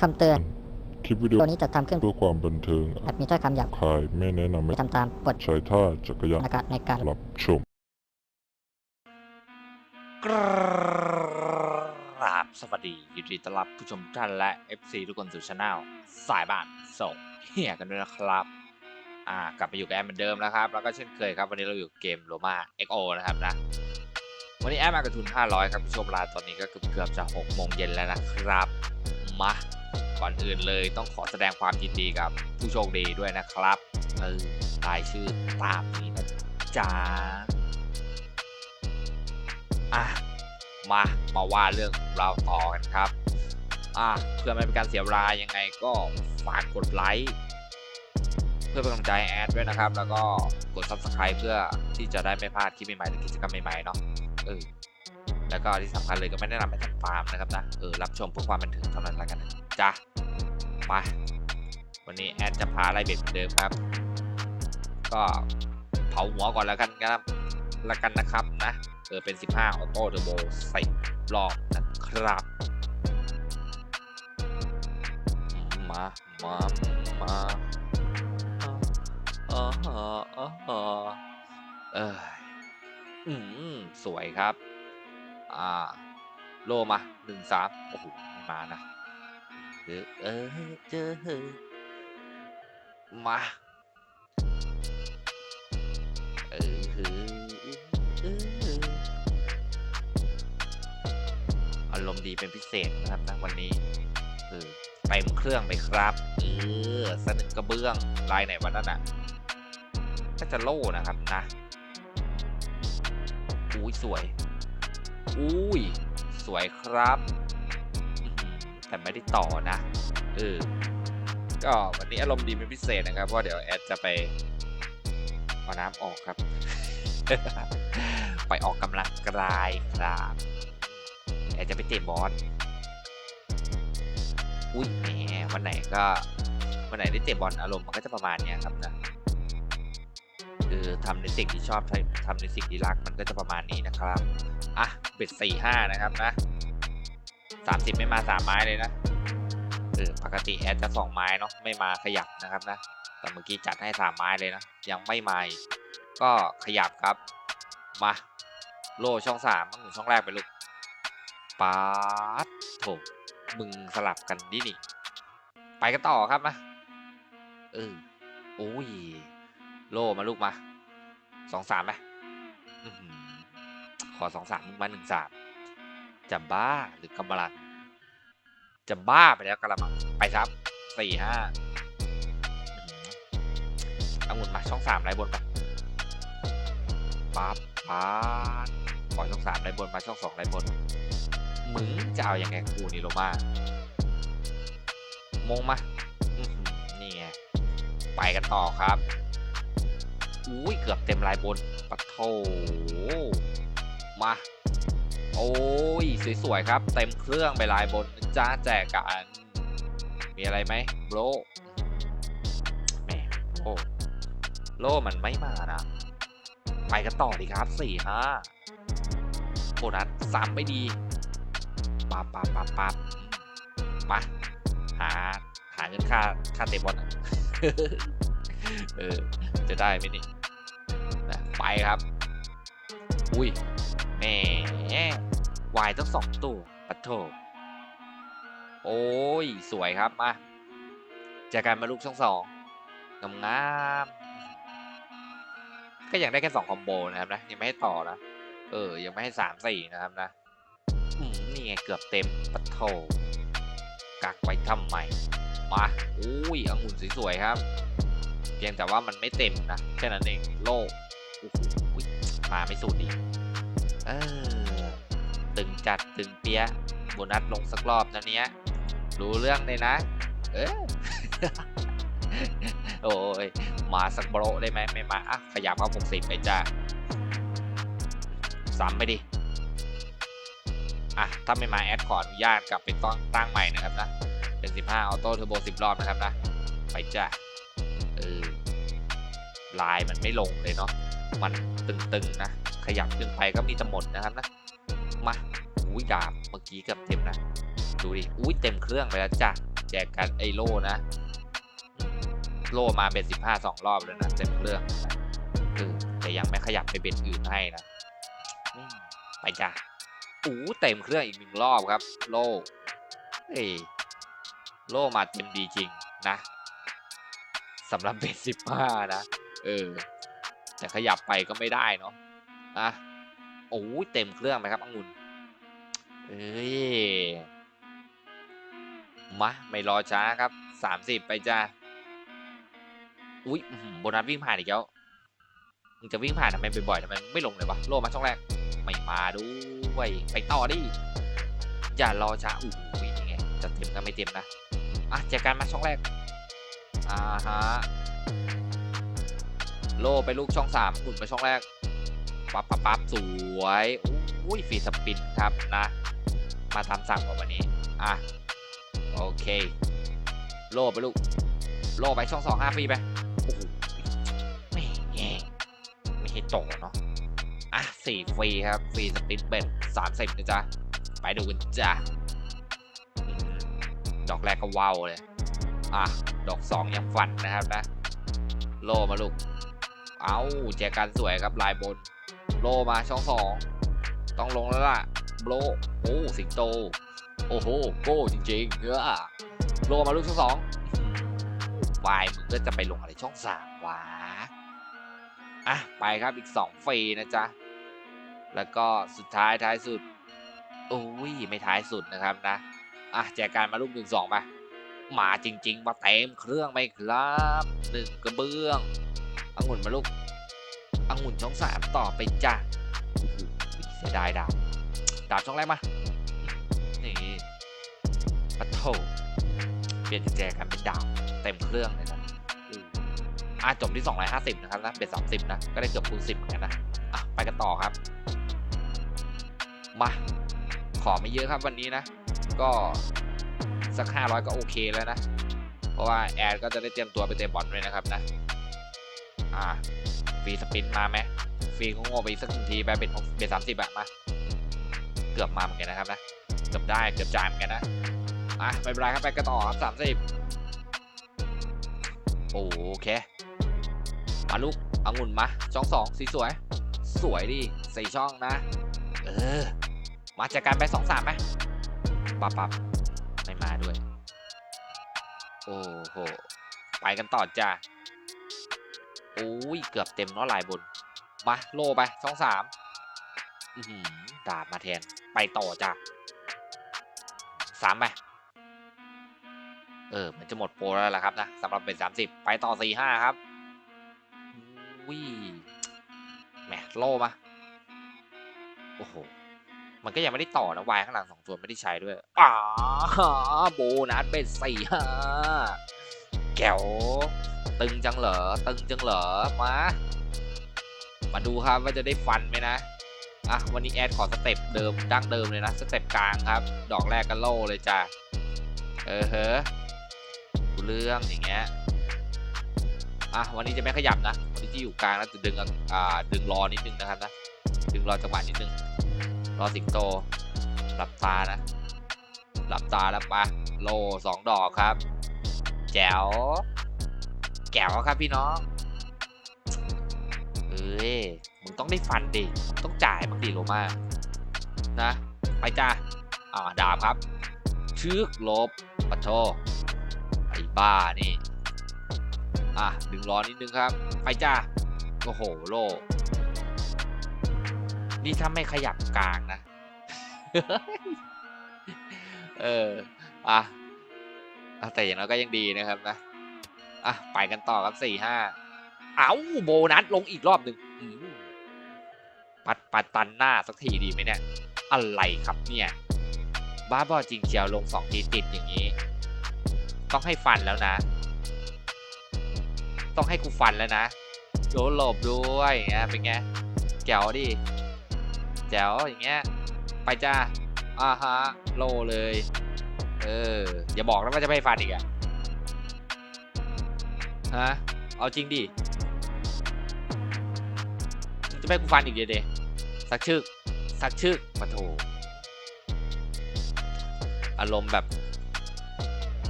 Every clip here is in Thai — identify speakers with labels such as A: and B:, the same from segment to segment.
A: คำเตือน
B: คลิปวิดีโอ
A: ตัวนี้จะทำขึ้น
B: เพื่อความบันเทิง
A: อาจมีถ้อยคำหยาบ
B: คายไม่แนะนำให้
A: ไม่ทำตามบท
B: ใช้ท่าจักรยาน
A: ในการในการ
B: รับชม
C: กราบสวัสดียินดีต้อนรับผู้ชมทุกท่านและ FC ทุกคนสู่ช anel สายบ้านส่งเฮียกันด้วยนะครับ อ่ากลับมาอยู่กับแอมเหมือนเดิมนะครับ แล้วก็เช่นเคยครับ วันนี้เราอยู่เกมโ o มา XO นะครับนะ วันนี้แอมมากระทุน 500 ครับผู้ชมลาตอนนี้ก็เกือบเกือบจะ6โมงเย็นแล้วนะครับ มา ก่อนอื่นเลยต้องขอแสดงความยินดีกับผู้โชคดีด้วยนะครับเออรายชื่อตามนี้นะจ๊ะอะมามาว่าเรื่องเราต่อกันครับ อะเพื่อไม่เป็นการเสียเวลายังไงก็ฝากกดไลค์ เพื่อเป็นกำลังใจให้แอดด้วยนะครับ แล้วก็กด subscribe เพื่อที่จะได้ไม่พลาดคลิปใหม่ๆหรือกิจกรรมใหม่ๆเนาะเออแล้วก็ที่สำคัญเลยก็ไม่แนะนำให้ทำตาร์มนะครับนะเออรับชมเพื่อความบันเทิงเท่านั้นละกันนะจ้ะไปวันนี้แอดจะพาไล่เบ็ดเหมือนเดิมครับ ก็เผาหัวก่อนแล้วกันครับล้วกันนะครับนะเออเป็น 15ออโต้เทอร์โบใส่รอบนะครับมา มา มา ออเออ๋อเอออืม สวยครับ อ่า โลมาหนึ่งสามโอ้โหไม่มานะเออเออเจอมาเออเอออารมณ์ดีเป็นพิเศษนะครับนะวันนี้เออเต็มเครื่องไปครับ เออสนึกกระเบื้องลายไหนวันนั้นอะ ก็จะโล่นะครับนะอุ้ยสวยอุ้ยสวยครับ แต่ไม่ได้ต่อนะเออก็วันนี้อารมณ์ดีเป็นพิเศษนะครับเพราะเดี๋ยวแอดจะไปเอาน้ำออกครับ ไปออกกำลังกายครับแอดจะไปเตะบอลอุ้ยแหมวันไหนก็วันไหนได้เตะบอลอารมณ์มันก็จะประมาณเนี้ยครับนะ ทำในสิ่งที่ชอบทำในสิ่งที่รักมันก็จะประมาณนี้นะครับอะเบ็ดสี่ห้านะครับนะสามสิบไม่มาสามไม้เลยนะเออปกติแอดจะสองไม้เนาะไม่มาขยับนะครับนะแต่เมื่อกี้จัดให้สามไม้เลยนะยังไม่มาก็ขยับครับมาโลช่องสามต้องช่องแรกไปลูกปาดโถมึงสลับกันดินี่ ไปกันต่อครับมาเออโอ้ย โลมาลูกมา สองสามไหมขอสองสามมึงมาหนึ่งสามจะบ้าหรือกำลัง จะบ้าไปแล้วกระมังไปครับสี่ห้าเอาหมุนมาช่องสามไรบนไปปั๊บปั๊บขอช่องสามไรบนมาช่องสองไรบน มึงจะเอาอยัางไงกูนี่โรมามงมานี่ไง ไปกันต่อครับ อุ้ยเกือบเต็มลายบนปะโถมา โอ้ยสวยๆครับ เต็มเครื่องไปลายบนจ้าแจกกันมีอะไรไหมโลแหมโอ้โลมันไม่มานะ ไปกันต่อดีครับสี่ห้าโบนัสซ้ำไม่ดีปับปับปับปับมาหาหาเงินค่าค่าเตะบอลอะเออ จะได้ไหมนี่ ครับ อุ้ยแหมวายตั้งสองตัวปัดโถโอ้ย สวยครับ มาจากการมาลูกช่องสองงามงามก็ยังได้แค่สองคอมโบนะครับนะ ยังไม่ให้ต่อนะ เออ ยังไม่ให้สามสี่นะครับนะอืมนี่ไงเกือบเต็มปะโถกักไว้ทำไมมาอุ้ยองุ่นสวยๆครับ เพียงแต่ว่ามันไม่เต็มนะ แค่นั้นเองโลก โอ้โหมาไม่สุดอีกเออตึงจัดตึงเปียโบนัสลงสักรอบนะเนี้ย รู้เรื่องเลยนะ เออโอ้ยมาสักโบรได้ไหมไม่มาอะขยับเข้าหกสิบไปจ้าซ้ำไปดิ อะ ถ้าไม่มาแอดขออนุญาตกลับไปต้องตั้งใหม่นะครับนะ เป็น 15ออโต้เทอร์โบ10 รอบนะครับนะ ไปจ้ะเออลายมันไม่ลงเลยเนาะ มันตึงๆนะ ขยับขึ้นไปก็มีแตะหมดนะครับนะ มา อุ้ยดาบเมื่อกี้เกับเต็มนะ ดูดิ อุ้ยเต็มเครื่องไปแล้วจ้ะ แจกกันไอโล่นะ โล่มาเบ็ดสิบห้าสองรอบแล้วนะ เต็มเครื่องนะเอแต่ยังไม่ขยับไปเบ็ดอื่นให้นะ ไปจ้ะอู้เต็มเครื่องอีกหนึ่งรอบครับ โล่เอ้โล่มาเต็มดีจริงนะสำหรับเบ็ดสิบห้านะ เออ แต่ขยับไปก็ไม่ได้เนาะอะโอ้ยเต็มเครื่องไหมครับองุ่นเอ้ยมา ไม่รอช้าครับสามสิบไปจ้าอุ้ยโบนัสวิ่งผ่านอีกแล้วมึงจะวิ่งผ่านทำไมบ่อยๆทำไมไม่ลงเลยวะโลมาช่องแรกไม่มาด้วยไปต่อดิอย่ารอช้าอู้ยนี่ไงจะเต็มก็ไม่เต็มนะอะเจอกันมาช่องแรกอ่าฮะ โลไปลูกช่องสามหมุนไปช่องแรกปั๊บปั๊บปั๊บสวยอุ้ยฟรีสปินครับนะ มาทำสั่งกว่าวันนี้ อะ โอเค โลไปลูก โลไปช่องสองห้าฟรีไปโอ้โหไม่แง่ไม่ให้โตเนาะอะสี่ฟรีครับ ฟรีสปินเบ็ดสามสิบนะจ๊ะ ไปดูกันจ้ะดอกแรกก็ว้าวเลย อะ ดอกสองยังฟันนะครับนะ โลมาลูก เอาแจกันสวยครับลายบนโลมาช่องสองต้องลงแล้วล่ะโลโอ้สิงโต โอ้โหโก้จริงๆเนื้อโลมาลูกช่องสองวายมึงก็จะไปลงอะไรช่องสามวะอะไปครับอีกสองฟรีนะจ๊ะแล้วก็สุดท้ายท้ายสุดโอ้ยไม่ท้ายสุดนะครับนะอะแจกการมาลูกหนึ่งสองไปมาจริงๆมาเต็มเครื่องไหมครับหนึ่งกระเบื้อง องุ่นมาลูกองุ่นช่องสามต่อไปจ้ะเสียดายดาบดาบช่องแรกมานี่ปัทโถเปลี่ยนแจกันเป็นดาบเต็มเครื่องเลยนะอืมอะจบที่ 250 นะครับนะเป็น30 นะ ก็ได้เกือบคูณ10เหมือนกันนะ อะ ไปกันต่อครับ มา ขอไม่เยอะครับวันนี้นะ ก็สัก 500 ก็โอเคแล้วนะ เพราะว่าแอดก็จะได้เตรียมตัวไปเตะบอลด้วยนะครับนะ รีสปินมาไหมฟรีก็โง่ไปอีกสักหนึ่งทีไปเป็นเป็นสามสิบอะมา เกือบมาเหมือนกันนะครับนะเกือบได้เกือบจ่ายเหมือนกันนะอะไม่เป็นไรครับไปกันต่อครับสามสิบโอเคมาลูกเอางุ่นมาช่องสองสีสวย สวยดิสี่ช่องนะ เออ มาจากการไปสองสามไหมปับปับไม่มาด้วย โอ้โห ไปกันต่อจ้า อ้ยเกือบเต็มเนาะลายบน มาโลไปช่องสามดาบมาแทน ไปต่อจ้ะสามไป เออ มันจะหมดโปรแล้วล่ะครับนะสำหรับเป็นสามสิบไปต่อสี่ห้าครับวิแหมโลมา โอ้โห มันก็ยังไม่ได้ต่อนะวายข้างหลังสองตัวไม่ได้ใช้ด้วยอ๋อโบนัสเป็นสี่ห้า แกวตึงจังเหรอตึงจังเหรอมา มาดูครับว่าจะได้ฟันไหมนะอะวันนี้แอดขอสเต็ปเดิมดั้งเดิมเลยนะสเต็ปกลางครับ ดอกแรกก็โล่เลยจ้ะเออเฮ้อูเรื่องอย่างเงี้ยอะวันนี้จะไม่ขยับนะวันนี้จะอยู่กลางแล้วจะดึงอ่าดึงรอนิดนึงนะครับนะดึงรอจังหวะนิดนึงรอสิงโตหลับตานะ หลับตาแล้วปะโลสองดอกครับ แจ๋วแก้วครับพี่น้องเอ้ยมึงต้องได้ฟันดิต้องจ่ายมึงดิโลมานะ ไปจ้าอ่าดาบครับชึกลบปะโทไอ้บ้านี่อะดึงร้อนนิดนึงครับ ไปจ้าโอ้โหโลนี่ถ้าไม่ขยับกลางนะ เออ อะอะ แต่อย่างน้อยก็ยังดีนะครับนะอะไปกันต่อครับสี่ห้าเอาโบนัสลงอีกรอบหนึ่งปัดปัดตันหน้าสักทีดีไหมเนี่ยอะไรครับเนี่ย บ้าบอจริงเชียวลงสองทีติดอย่างนี้ ต้องให้ฟันแล้วนะ ต้องให้กูฟันแล้วนะโดนหลบด้วยอย่างเงี้ยเป็นไงแจ๋วดิแจ๋วอย่างเงี้ยไปจ้าอ่าฮะโลเลย เออ อย่าบอกนะว่าจะไม่ฟันอีกอะฮะ เอาจริงดิจะไม่กูฟันอีกเดี๋ยเดสักชึกสักชึกมาโถอารมณ์แบบ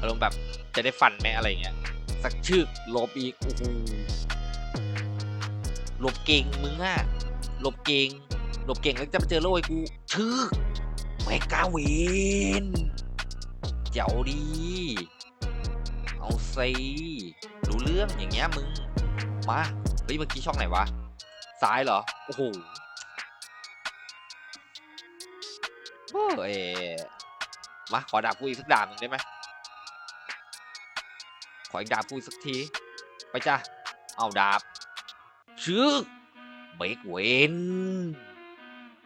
C: อารมณ์แบบจะได้ฟันไหมอะไรเงี้ย สักชึกหลบอีกโอ้โหหลบเก่งมึงอะหลบเก่งหลบเก่งแล้วจะมาเจอโลยกูชึกแมกาเวน เจ๋วดี เอาสิรู้เรื่องอย่างเงี้ยมึง มา เฮ้ย เมื่อกี้ช่องไหนวะ ซ้ายเหรอ โอ้โหโอ้ยมา ขอดาบกูอีกสักดาบหนึ่งได้ไหม ขออีกดาบกูอีกสักที ไปจ้ะ เอาดาบชึกเบรกเวน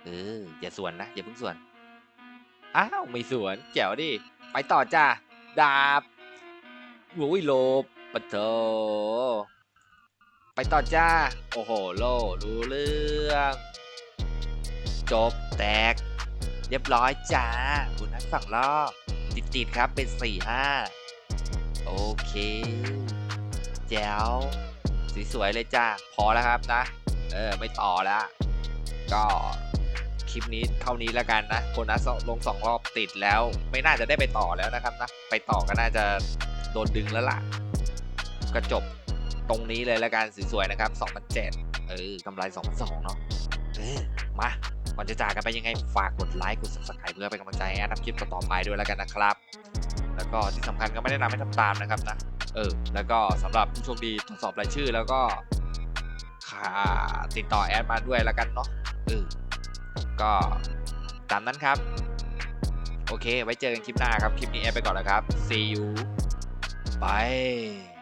C: เออ อย่าสวนนะ อย่าเพิ่งสวน อ้าว ไม่สวน แจ๋วดิ ไปต่อจ้าดาบโอ้ยโลบปะเถไปต่อจ้า โอ้โห โลรู้เรื่อง จบแตก เรียบร้อยจ้าคุณนักสั่งรอบติดติดๆครับเป็นสี่ห้าโอเค แจ๋วสวยๆเลยจ้า พอแล้วครับนะ เออ ไม่ต่อแล้ว ก็ ลิปนี้เท่านี้แล้วกันนะโบนัสลงสองรอบติดแล้ว ไม่น่าจะได้ไปต่อแล้วนะครับนะไปต่อก็น่าจะโดนดึงแล้วล่ะ ก็จบตรงนี้เลยแล้วกันสวยๆนะครับ2007เออกำไร2002เนาะเออมาก่อนจะจากกันไปยังไงฝากกดไลค์กด subscribe เพื่อเป็นกำลังใจให้แอดทำคลิปต่อไปด้วยแล้วกันนะครับ แล้วก็ที่สำคัญก็ไม่ได้นำให้ทำตามนะครับนะเออแล้วก็สำหรับผู้โชคดีตรวจสอบรายชื่อแล้วก็ค่าติดต่อแอดมาด้วยแล้วกันเนาะเออ ก็ตามนั้นครับ โอเค ไว้เจอกันคลิปหน้าครับ คลิปนี้แอปไปก่อนแล้วครับ see you bye